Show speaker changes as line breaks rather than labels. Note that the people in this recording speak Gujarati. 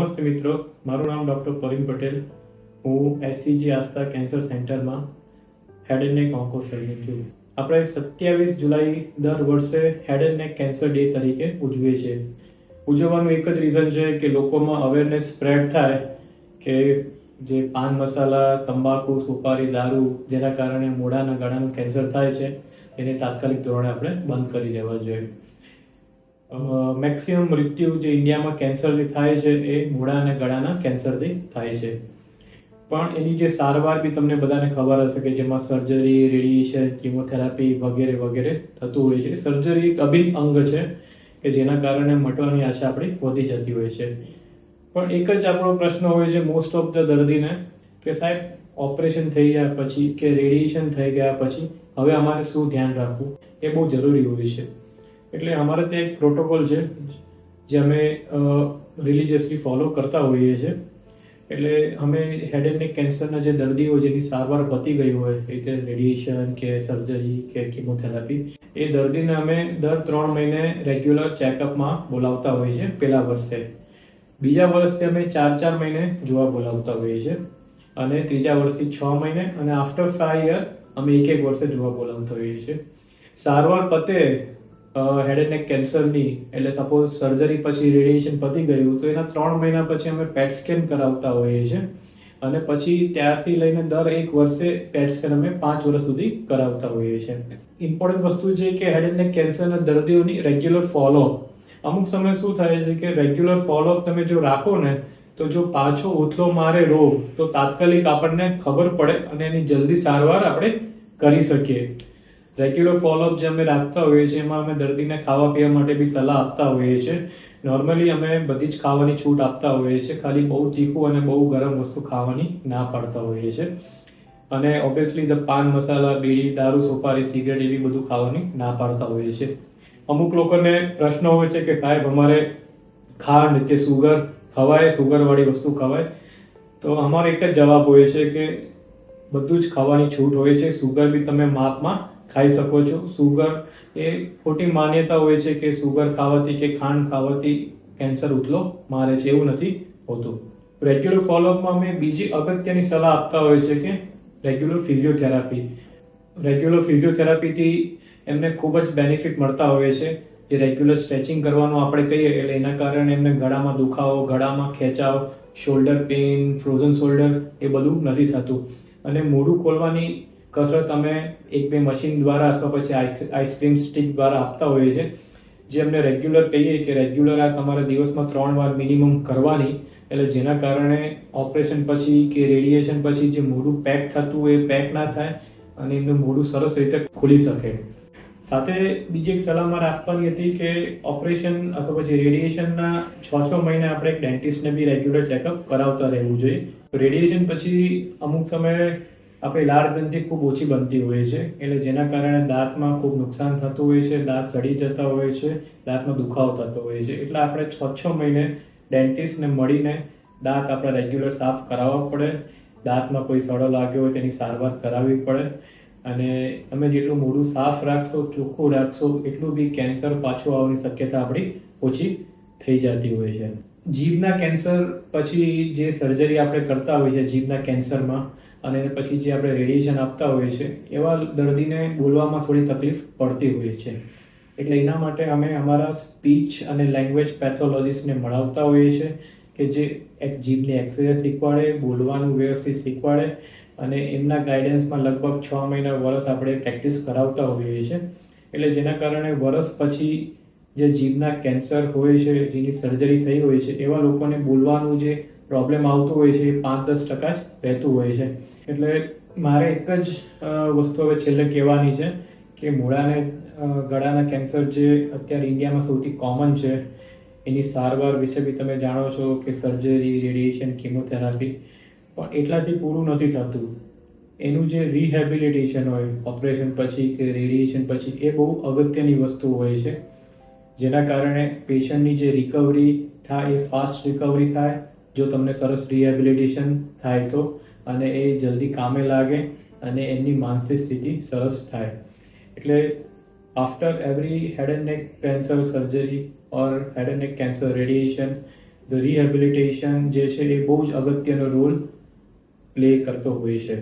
નમસ્તે મિત્રો, મારું નામ ડૉક્ટર પરિમ પટેલ. હું એસસીજી આસ્થા કેન્સર સેન્ટરમાં હેડ એન્ડ નેક ઓન્કો છું. આપણે સત્યાવીસ જુલાઈ દર વર્ષે head and neck cancer day તરીકે ઉજવીએ છીએ. ઉજવવાનું એક જ રીઝન છે કે લોકોમાં અવેરનેસ સ્પ્રેડ થાય કે જે પાન મસાલા, તંબાકુ, સુપારી, દારૂ, જેના કારણે મોઢાના ગળાનું કેન્સર થાય છે, એને તાત્કાલિક ધોરણે આપણે બંધ કરી દેવા જોઈએ. મેક્સિમમ મૃત્યુ જે ઇન્ડિયામાં કેન્સરથી થાય છે એ મોઢા અને ગળાના કેન્સરથી થાય છે. પણ એની જે સારવાર બી તમને બધાને ખબર હશે કે જેમાં સર્જરી રેડિયેશન કિમોથેરાપી વગેરે વગેરે થતું હોય છે. સર્જરી એક અભિન્ન અંગ છે કે જેના કારણે મટવાની આશા આપણી વધી જતી હોય છે. પણ એક જ આપણો પ્રશ્ન હોય છે મોસ્ટ ઓફ ધ દર્દીને કે સાહેબ ઓપરેશન થઈ ગયા પછી કે રેડિયેશન થઈ ગયા પછી, હવે અમારે શું ધ્યાન રાખવું? એ બહુ જરૂરી હોય છે. એટલે અમારે ત્યાં એક પ્રોટોકોલ છે, જે અમે રિલિજિયસલી ફોલો કરતા હોઈએ છીએ. એટલે અમે હેડ એન્ડ નેક કેન્સરના જે દર્દીઓ જેની સારવાર પતી ગઈ હોય રીતે રેડિયેશન કે સર્જરી કે કિમોથેરાપી એ દર્દીને અમે દર ત્રણ મહિને રેગ્યુલર ચેકઅપમાં બોલાવતા હોઈએ છીએ પહેલા વર્ષે. બીજા વર્ષથી અમે ચાર ચાર મહિને જોવા બોલાવતા હોઈએ છીએ. અને ત્રીજા વર્ષથી છ મહિને અને આફ્ટર ફાઈવ યર અમે એક એક વર્ષે જોવા બોલાવતા હોઈએ છીએ. સારવાર પતે હેડ એન્ડ નેક કેન્સરની એટલે સપોઝ સર્જરી પછી રેડિયેશન પતી ગયું, તો એના ત્રણ મહિના પછી અમે પેટ સ્કેન કરાવતા હોઈએ છીએ. અને પછી ત્યારથી લઈને દર એક વર્ષે પેટ સ્કેન અમે પાંચ વર્ષ સુધી કરાવતા હોઈએ છીએ. ઇમ્પોર્ટન્ટ વસ્તુ છે કે હેડ એન્ડ નેક કેન્સરના દર્દીઓની રેગ્યુલર ફોલો અમુક સમય શું થાય છે કે રેગ્યુલર ફોલોઅપ તમે જો રાખો ને, તો જો પાછો ઉથલો મારે રોગ, તો તાત્કાલિક આપણને ખબર પડે અને એની જલ્દી સારવાર આપણે કરી શકીએ. રેગ્યુલર ફોલોઅપ જે અમે રાખતા હોઈએ છીએ, એમાં અમે દર્દીને ખાવા પીવા માટે બી સલાહ આપતા હોઈએ છીએ. નોર્મલી અમે બધી જ ખાવાની છૂટ આપતા હોઈએ છીએ, ખાલી બહુ તીખું અને બહુ ગરમ વસ્તુ ખાવાની ના પાડતા હોઈએ છીએ. અને ઓબ્વિયસલી ધ પાન મસાલા, બીડી, દારૂ, સોપારી, સિગરેટ એવી બધું ખાવાની ના પાડતા હોઈએ છીએ. અમુક લોકોને પ્રશ્ન હોય છે કે સાહેબ, અમારે ખાંડ કે સુગર ખવાય, સુગરવાળી વસ્તુ ખવાય? તો અમારો એક જ જવાબ હોય છે કે બધું જ ખાવાની છૂટ હોય છે. સુગર બી તમે માપમાં ખાઈ શકો છો. સુગર એ ખોટી માન્યતા હોય છે કે સુગર ખાવાથી કે ખાંડ ખાવાથી કેન્સર ઉથલો મારે છે એવું નથી હોતું. રેગ્યુલર ફોલોઅપમાં અમે બીજી અગત્યની સલાહ આપતા હોય છે કે રેગ્યુલર ફિઝિયોથેરાપી રેગ્યુલર ફિઝિયોથેરાપીથી એમને ખૂબ જ બેનિફિટ મળતા હોય છે. જે રેગ્યુલર સ્ટ્રેચિંગ કરવાનું આપણે કહીએ એટલે એના કારણે એમને ગળામાં દુખાવો, ગળામાં ખેંચાવ શોલ્ડર પેઇન ફ્રોઝન શોલ્ડર એ બધું નથી થતું. અને મોઢું ખોલવાની કસરત અમે એક બે મશીન દ્વારા અથવા પછી આઈસ્ક્રીમ સ્ટિક દ્વારા આપતા હોઈએ છીએ, જે અમને રેગ્યુલર કહીએ કે રેગ્યુલર આ તમારે દિવસમાં ત્રણ વાર મિનિમમ કરવાની, એટલે જેના કારણે ઓપરેશન પછી કે રેડિયેશન પછી જે મોઢું પેક થતું એ પેક ના થાય અને એમનું મોઢું સરસ રીતે ખુલી શકે. સાથે બીજી એક સલાહ મારે આપવાની હતી કે ઓપરેશન અથવા પછી રેડિયેશનના છ છ મહિને આપણે એક ડેન્ટિસ્ટને બી રેગ્યુલર ચેકઅપ કરાવતા રહેવું જોઈએ. રેડિયેશન પછી અમુક સમયે આપણી લાળ ગ્રંથિ ખૂબ ઓછી બનતી હોય છે, એટલે જેના કારણે દાંતમાં ખૂબ નુકસાન થતું હોય છે, દાંત સડી જતા હોય છે, દાંતમાં દુખાવો થતો હોય છે. એટલે આપણે છ છ મહિને ડેન્ટિસ્ટને મળીને દાંત આપણે રેગ્યુલર સાફ કરાવવા પડે. દાંતમાં કોઈ સડો લાગ્યો હોય તેની સારવાર કરાવવી પડે. અને તમે જેટલું મોઢું સાફ રાખશો, ચોખ્ખું રાખશો, એટલું બી કેન્સર પાછું આવવાની શક્યતા આપણી ઓછી થઈ જતી હોય છે. જીભના કેન્સર પછી જે સર્જરી આપણે કરતા હોઈએ જીભના કેન્સરમાં અને પછી જે આપણે રેડિયેશન આપતા હોઈએ છીએ, એવા દર્દીને બોલવામાં થોડી તકલીફ પડતી હોય છે. એટલે એના માટે અમે અમારા સ્પીચ અને લેંગ્વેજ પેથોલોજીસ્ટને મળાવતા હોઈએ છીએ કે જે એક જીભની એક્સરસાઇઝ શીખવાડે, બોલવાનું વ્યવસ્થિત શીખવાડે અને એમના ગાઈડન્સમાં લગભગ છ મહિના વર્ષ આપણે પ્રેક્ટિસ કરાવતા હોઈએ છીએ. એટલે જેના કારણે વર્ષ પછી જે જીભના કેન્સર હોય છે, જેની સર્જરી થઈ હોય છે, એવા લોકોને બોલવાનું જે પ્રોબ્લેમ આવતો હોય છે, એ પાંચ દસ ટકા જ રહેતું હોય છે. એટલે મારે એક જ વસ્તુ હવે છેલ્લે કહેવાની છે કે મૂળાને ગળાના કેન્સર જે અત્યારે ઇન્ડિયામાં સૌથી કોમન છે, એની સારવાર વિશે બી તમે જાણો છો કે સર્જરી રેડિયેશન કિમોથેરાપી પણ એટલાથી પૂરું નથી થતું. એનું જે રિહેબિલિટેશન હોય ઓપરેશન પછી કે રેડિયેશન પછી, એ બહુ અગત્યની વસ્તુ હોય છે. જેના કારણે પેશન્ટની જે રિકવરી થાય, એ ફાસ્ટ રિકવરી થાય જો તમને સરસ રિહેબિલિટેશન થાય તો, અને એ જલ્દી કામે લાગે અને એમની માનસિક સ્થિતિ સરસ થાય. એટલે after every head and neck cancer surgery or head and neck cancer radiation the rehabilitation જે છે એ બહુ જ અગત્યનો રોલ પ્લે કરતો હોય છે.